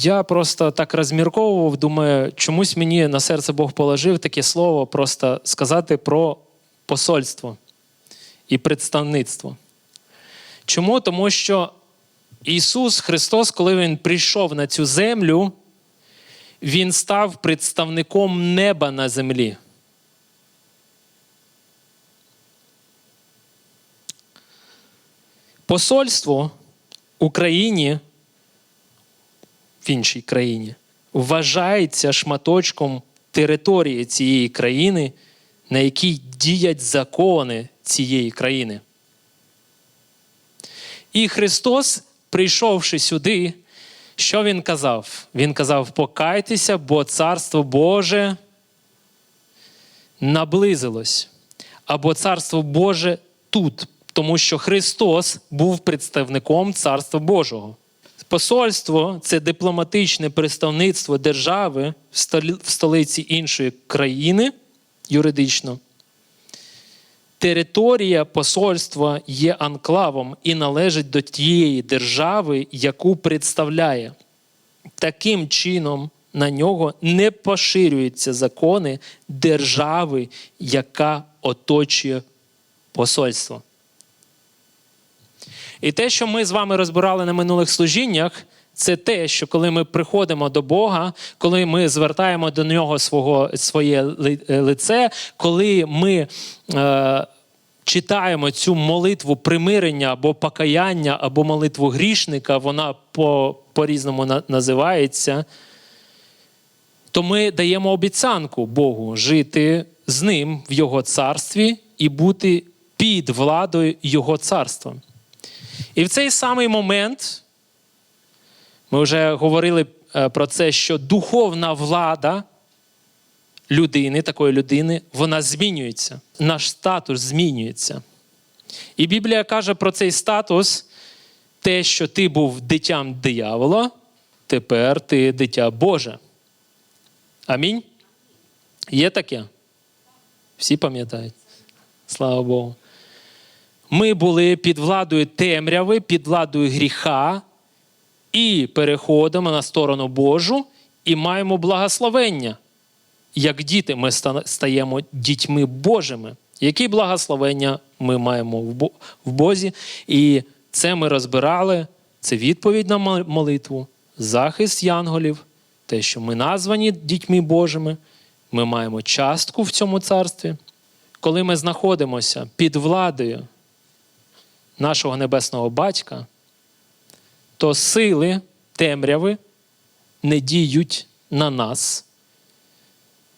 Я просто так розмірковував, думаю, чомусь мені на серце Бог положив таке слово просто сказати про посольство і представництво. Чому? Тому що Ісус Христос, коли Він прийшов на цю землю, Він став представником неба на землі. Посольство Україні іншій країні вважається шматочком території цієї країни, на якій діять закони цієї країни. І Христос, прийшовши сюди, що Він казав? Він казав: покайтеся, бо Царство Боже наблизилось. Або Царство Боже тут, тому що Христос був представником Царства Божого. Посольство це дипломатичне представництво держави в столиці іншої країни юридично. Територія посольства є анклавом і належить до тієї держави, яку представляє. Таким чином на нього не поширюються закони держави, яка оточує посольство. І те, що ми з вами розбирали на минулих служіннях, це те, що коли ми приходимо до Бога, коли ми звертаємо до нього свого, своє е, лице, коли ми е, читаємо цю молитву примирення або покаяння, або молитву грішника, вона по, по-різному на- називається, то ми даємо обіцянку Богу жити з ним в Його царстві і бути під владою Його царства. І в цей самий момент ми вже говорили е, про це, що духовна влада людини, такої людини, вона змінюється. Наш статус змінюється. І Біблія каже про цей статус: те, що ти був дитям диявола, тепер ти дитя Боже. Амінь. Є таке? Всі пам'ятають? Слава Богу. Ми були під владою темряви, під владою гріха, і переходимо на сторону Божу і маємо благословення. Як діти, ми стаємо дітьми Божими. Які благословення ми маємо в Бозі? І це ми розбирали. Це відповідь на молитву, захист янголів, те, що ми названі дітьми Божими, ми маємо частку в цьому царстві. Коли ми знаходимося під владою нашого небесного батька, то сили темряви не діють на нас,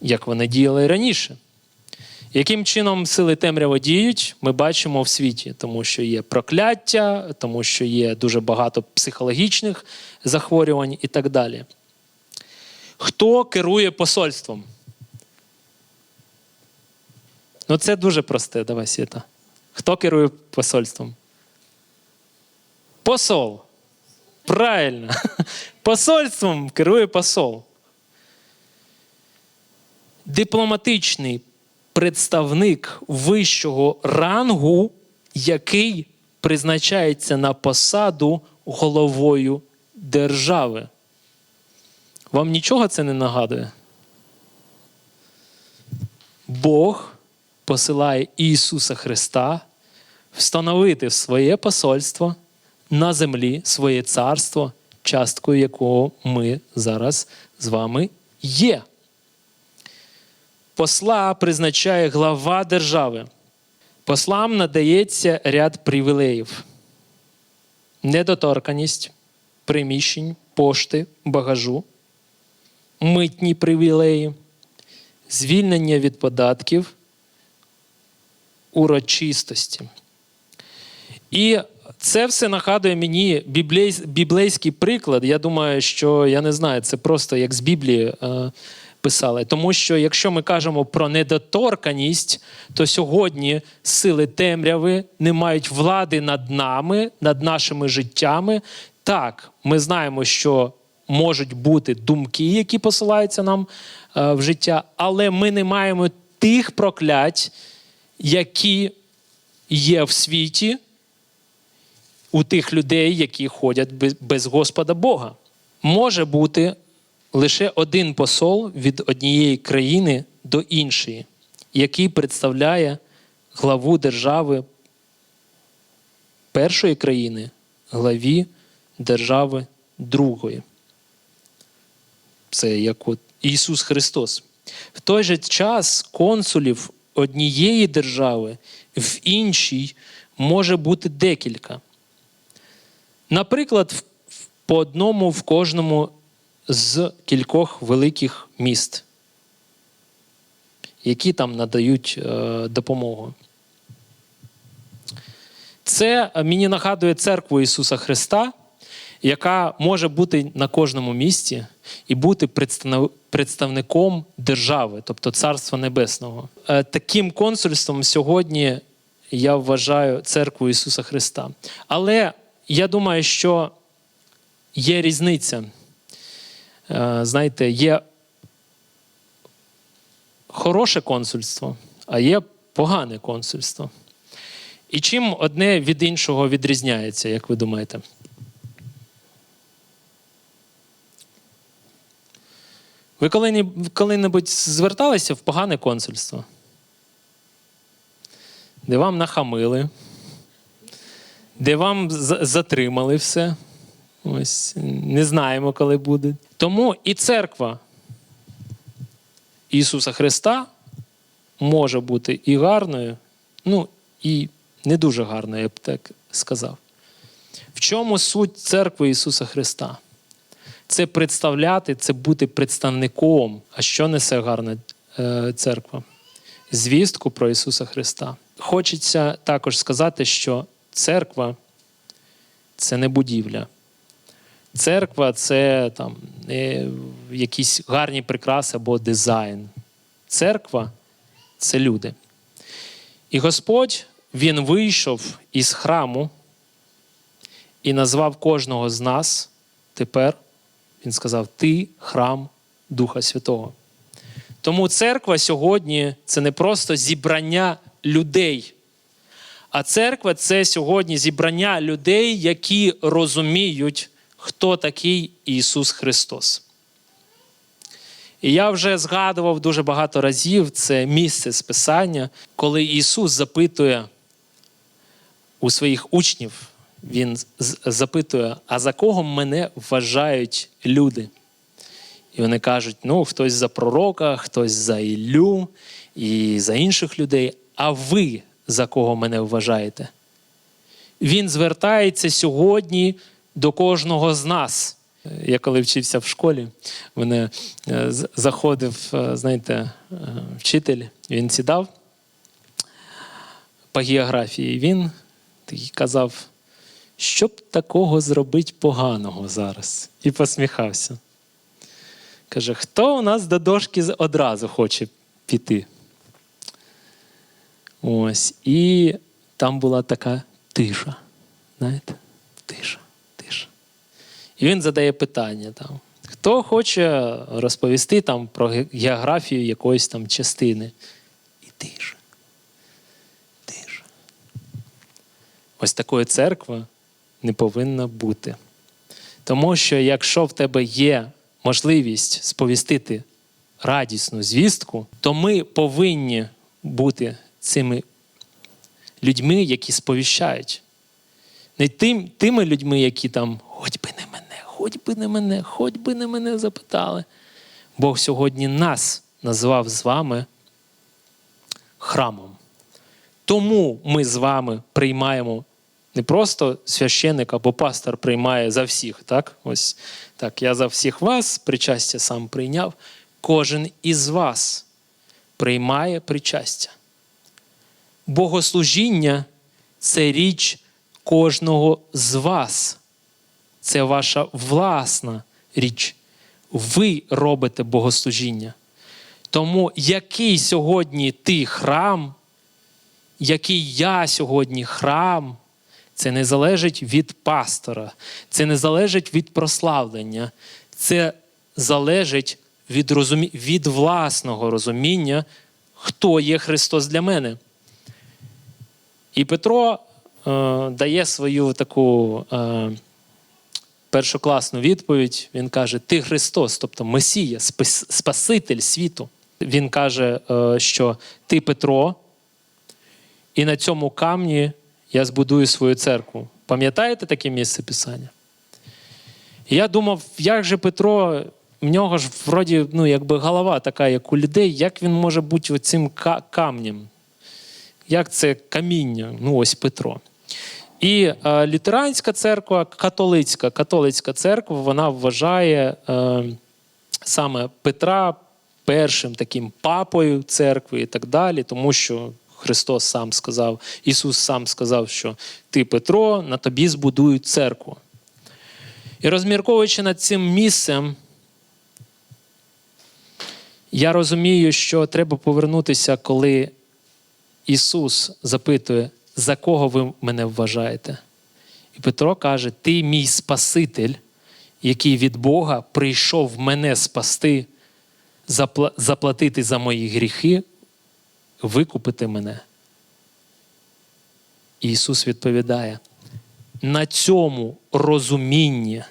як вони діяли раніше. Яким чином сили темряви діють, ми бачимо в світі, тому що є прокляття, тому що є дуже багато психологічних захворювань і так далі. Хто керує посольством? Ну, це дуже просте, давай, Світа. Хто керує посольством? Посол. Правильно. Посольством керує посол. Дипломатичний представник вищого рангу, який призначається на посаду головою держави. Вам нічого це не нагадує? Бог посилає Ісуса Христа встановити своє посольство на землі, своє царство, часткою якого ми зараз з вами є. Посла призначає глава держави. Послам надається ряд привілеїв: недоторканість, приміщень, пошти, багажу, митні привілеї, звільнення від податків, урочистості. І це все нагадує мені біблейсь- біблейський приклад. Я думаю, що я не знаю, це просто як з Біблії е, писали. Тому що якщо ми кажемо про недоторканість, то сьогодні сили темряви не мають влади над нами, над нашими життями. Так, ми знаємо, що можуть бути думки, які посилаються нам е, в життя, але ми не маємо тих проклять, які є в світі у тих людей, які ходять без- Господа Бога. може бути лише один посол від однієї країни до іншої, який представляє главу держави першої країни, главі держави другої. Це як от Ісус Христос. В той же час консулів однієї держави в іншій може бути декілька. Наприклад, по одному в кожному з кількох великих міст, які там надають е, допомогу. Це е, мені нагадує церкву Ісуса Христа, яка може бути на кожному місці і бути представником держави, тобто Царства Небесного. Е, Таким консульством сьогодні я вважаю церкву Ісуса Христа. Але я думаю, що є різниця. Е, Знаєте, є хороше консульство, а є погане консульство. І чим одне від іншого відрізняється, як ви думаєте? Ви коли-небудь зверталися в погане консульство? Де вам нахамили, де вам затримали все. Ось не знаємо, коли буде. Тому і церква Ісуса Христа може бути і гарною, ну і не дуже гарною, я б так сказав. В чому суть церкви Ісуса Христа? Це представляти, це бути представником. А що несе гарна е, церква? Звістку про Ісуса Христа. Хочеться також сказати, що церква це не будівля. Церква це там не якісь гарні прикраси або дизайн. Церква це люди. І Господь Він вийшов із храму і назвав кожного з нас тепер. Він сказав: Ти храм Духа Святого. Тому церква сьогодні це не просто зібрання людей, а церква це сьогодні зібрання людей, які розуміють, хто такий Ісус Христос. І я вже згадував дуже багато разів це місце з Писання, коли Ісус запитує у своїх учнів, Він запитує, а за кого мене вважають люди? І вони кажуть: ну, хтось за пророка, хтось за Іллю і за інших людей. А ви за кого мене вважаєте? Він звертається сьогодні до кожного з нас. Я коли вчився в школі, мене е, заходив, е, знаєте, е, вчитель, він сідав по географії. Він казав, що б такого зробити поганого зараз? І посміхався. Каже, хто у нас до дошки одразу хоче піти? Ось. І там була така тиша. Знаєте? Тиша, тиша. І він задає питання там. Хто хоче розповісти там про географію якоїсь там частини? І тиша. Тиша. Ось такої церкви не повинна бути. Тому що якщо в тебе є можливість сповістити радісну звістку, то ми повинні бути цими людьми, які сповіщають. Не тим, тими людьми, які там, хоч би не мене, хоч би не мене, хоч би не мене запитали. Бог сьогодні нас назвав з вами храмом. Тому ми з вами приймаємо не просто священик або пастор приймає за всіх. Так, ось так, я за всіх вас причастя сам прийняв. Кожен із вас приймає причастя. Богослужіння це річ кожного з вас. Це ваша власна річ. Ви робите богослужіння. Тому який сьогодні ти храм, який я сьогодні храм, це не залежить від пастора, це не залежить від прославлення, це залежить від, розумі... від власного розуміння, хто є Христос для мене. І Петро е, дає свою таку е, першокласну відповідь. Він каже: Ти Христос, тобто Месія, спас- Спаситель світу. Він каже, е, що ти Петро, і на цьому камні я збудую свою церкву. Пам'ятаєте таке місце Писання? Я думав, як же Петро, в нього ж вроді ну, якби голова така, як у людей, як він може бути оцим камнем? Як це каміння? Ну, ось Петро. І е, лютеранська церква, католицька, католицька церква, вона вважає е, саме Петра першим таким папою церкви і так далі, тому що Христос сам сказав, Ісус сам сказав, що ти Петро, на тобі збудують церкву. І розмірковуючи над цим місцем, я розумію, що треба повернутися, коли Ісус запитує, за кого ви мене вважаєте? І Петро каже: Ти мій Спаситель, який від Бога прийшов мене спасти, заплатити за мої гріхи, викупити мене. І Ісус відповідає: на цьому розумінні,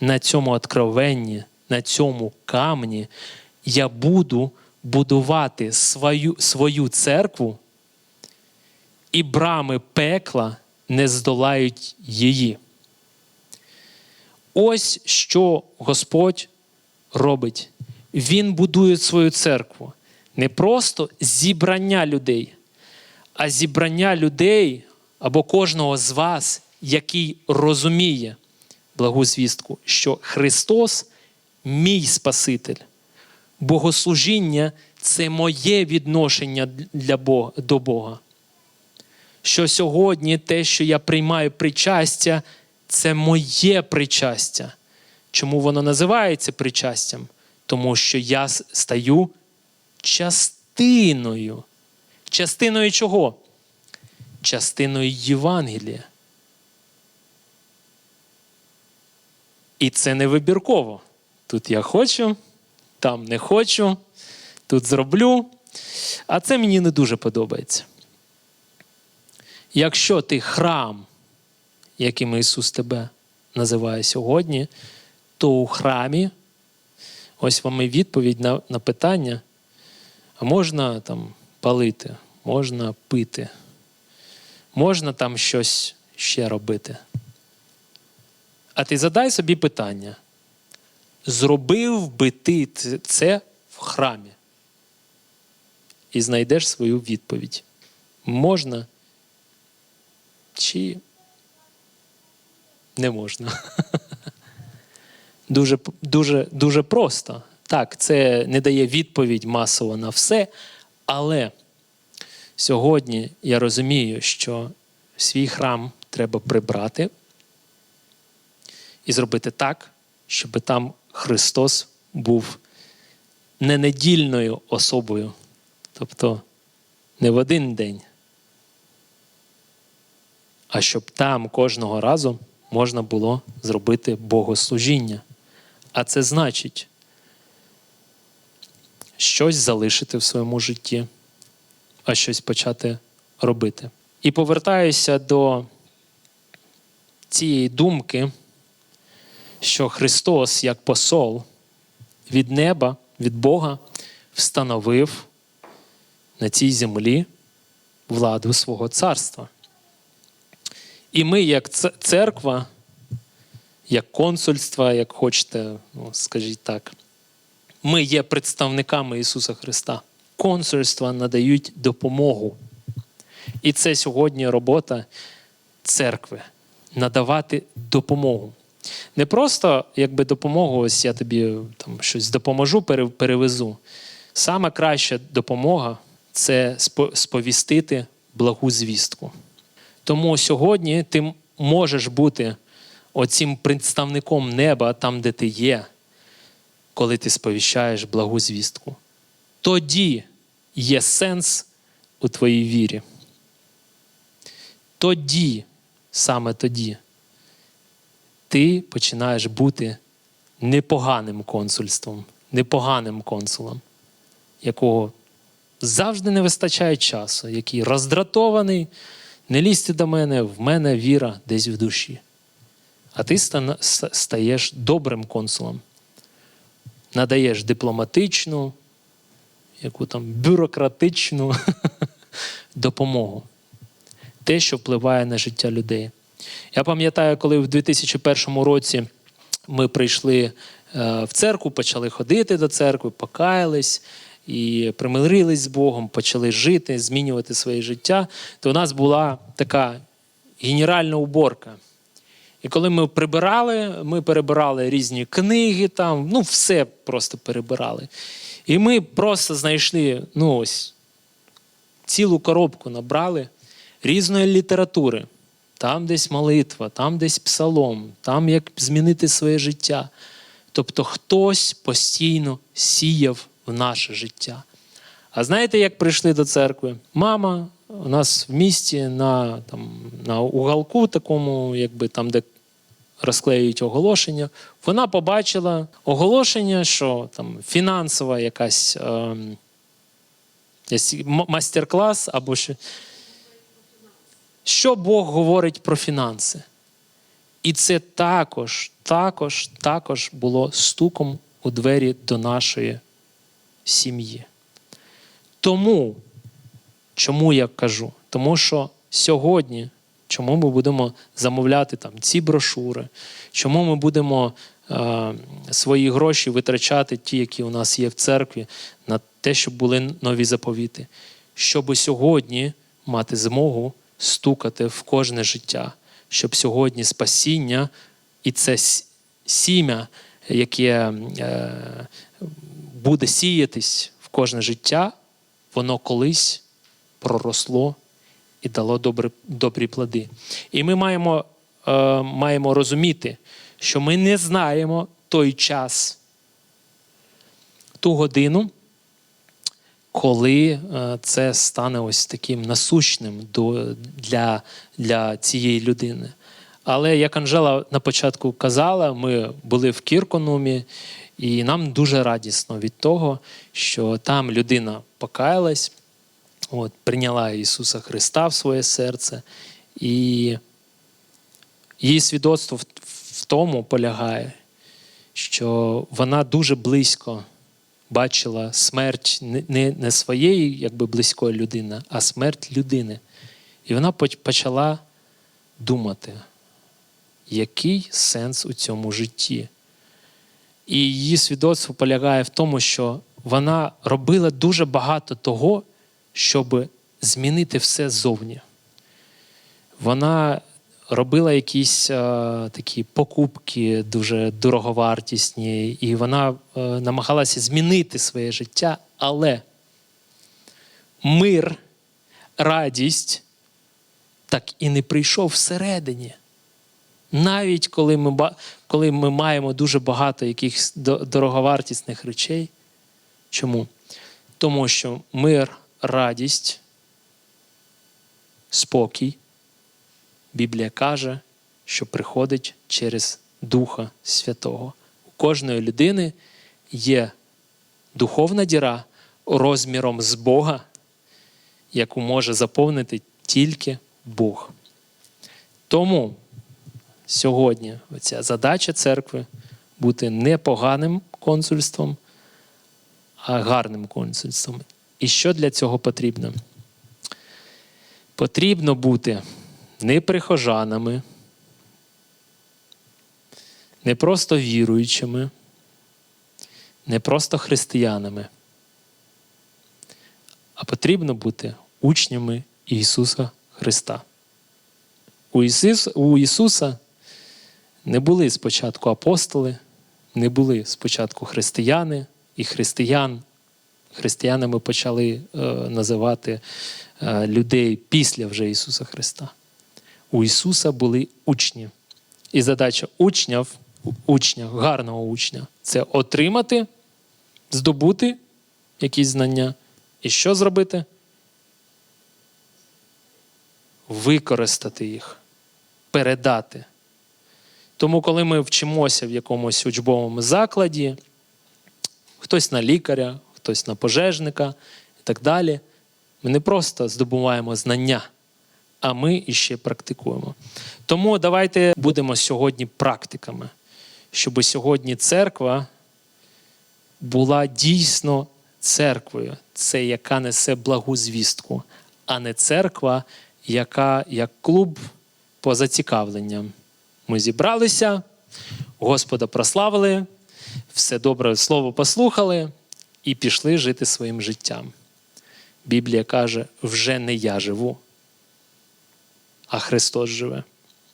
на цьому откровенні, на цьому камні я буду будувати свою, свою церкву, і брами пекла не здолають її. Ось що Господь робить. Він будує свою церкву. Не просто зібрання людей, а зібрання людей або кожного з вас, який розуміє благу звістку, що Христос мій Спаситель. Богослужіння це моє відношення для Бога, до Бога. Що сьогодні те, що я приймаю причастя, це моє причастя. Чому воно називається причастям? Тому що я стаю частиною. Частиною чого? Частиною Євангелія. І це не вибірково. Тут я хочу, там не хочу, тут зроблю. А це мені не дуже подобається. Якщо ти храм, яким Ісус тебе називає сьогодні, то у храмі, ось вам і відповідь на, на питання, а можна там палити, можна пити, можна там щось ще робити. А ти задай собі питання: зробив би ти це в храмі? І знайдеш свою відповідь. Можна чи не можна. Дуже, дуже, дуже просто. Так, це не дає відповідь масово на все, але сьогодні я розумію, що свій храм треба прибрати і зробити так, щоб там Христос був не недільною особою, тобто не в один день, а щоб там кожного разу можна було зробити богослужіння. А це значить щось залишити в своєму житті, а щось почати робити. І повертаюся до цієї думки, що Христос, як посол від неба, від Бога, встановив на цій землі владу свого царства. І ми, як церква, як консульство, як хочете, ну, скажіть так, ми є представниками Ісуса Христа. Консульства надають допомогу. І це сьогодні робота церкви надавати допомогу. Не просто якби допомогу, ось я тобі там щось допоможу, перевезу. Саме краща допомога це сповістити благу звістку. Тому сьогодні ти можеш бути оцим представником неба там, де ти є, коли ти сповіщаєш благу звістку. Тоді є сенс у твоїй вірі. Тоді, саме тоді, ти починаєш бути непоганим консульством, непоганим консулом, якого завжди не вистачає часу, який роздратований, не лізьте до мене, в мене віра десь в душі. а ти стаєш добрим консулом. Надаєш дипломатичну, яку там бюрократичну допомогу. Те, що впливає на життя людей. Я пам'ятаю, коли в 2001 році ми прийшли е, в церкву, почали ходити до церкви, покаялись і примирились з Богом, почали жити, змінювати своє життя, то у нас була така генеральна уборка. І коли ми прибирали, ми перебирали різні книги, там, ну, все просто перебирали. І ми просто знайшли ну, ось, цілу коробку набрали різної літератури. Там десь молитва, там десь псалом, там як змінити своє життя. Тобто хтось постійно сіяв в наше життя. А знаєте, як прийшли до церкви? Мама у нас в місті на, там, на уголку, такому, якби там, де розклеюють оголошення, вона побачила оголошення, що там фінансова якась ем, якийсь м- мастер-клас або що. Що Бог говорить про фінанси? І це також, також, також було стуком у двері до нашої сім'ї. Тому, чому я кажу? Тому що сьогодні, чому ми будемо замовляти там ці брошури, чому ми будемо е, свої гроші витрачати, ті, які у нас є в церкві, на те, щоб були нові заповіти, щоб сьогодні мати змогу стукати в кожне життя, щоб сьогодні спасіння і це сім'я, яке е, буде сіятись в кожне життя, воно колись проросло і дало добрі, добрі плоди. І ми маємо, е, маємо розуміти, що ми не знаємо той час, ту годину, коли е, це стане ось таким насущним для, для цієї людини. Але як Анжела на початку казала, ми були в Кірконумі, і нам дуже радісно від того, що там людина покаялась, от, прийняла Ісуса Христа в своє серце, і її свідоцтво в, тому полягає, що вона дуже близько бачила смерть не, не своєї якби, близької людини, а смерть людини. І вона почала думати, який сенс у цьому житті. І її свідоцтво полягає в тому, що вона робила дуже багато того, щоб змінити все ззовні. Вона робила якісь е, такі покупки дуже дороговартісні, і вона е, намагалася змінити своє життя, але мир, радість так і не прийшов всередині. Навіть коли ми, коли ми маємо дуже багато якихось дороговартісних речей. Чому? Тому що мир, радість, спокій, Біблія каже, що приходить через Духа Святого. У кожної людини є духовна діра розміром з Бога, яку може заповнити тільки Бог. Тому сьогодні ця задача церкви бути не поганим консульством, а гарним консульством. І що для цього потрібно? Потрібно бути не прихожанами, не просто віруючими, не просто християнами, а потрібно бути учнями Ісуса Христа. У, Ісус, у Ісуса не були спочатку апостоли, не були спочатку християни, і християн. Християнами почали е, називати е, людей після вже Ісуса Христа. У Ісуса були учні. І задача учнів, учня, гарного учня це отримати, здобути якісь знання. І що зробити? Використати їх, передати. Тому, коли ми вчимося в якомусь учбовому закладі, хтось на лікаря, хтось на пожежника і так далі, ми не просто здобуваємо знання, а ми іще практикуємо. Тому давайте будемо сьогодні практиками, щоб сьогодні церква була дійсно церквою, це яка несе благу звістку, а не церква, яка як клуб по зацікавленням. Ми зібралися, Господа прославили, все добре слово послухали і пішли жити своїм життям. Біблія каже: вже не я живу, а Христос живе.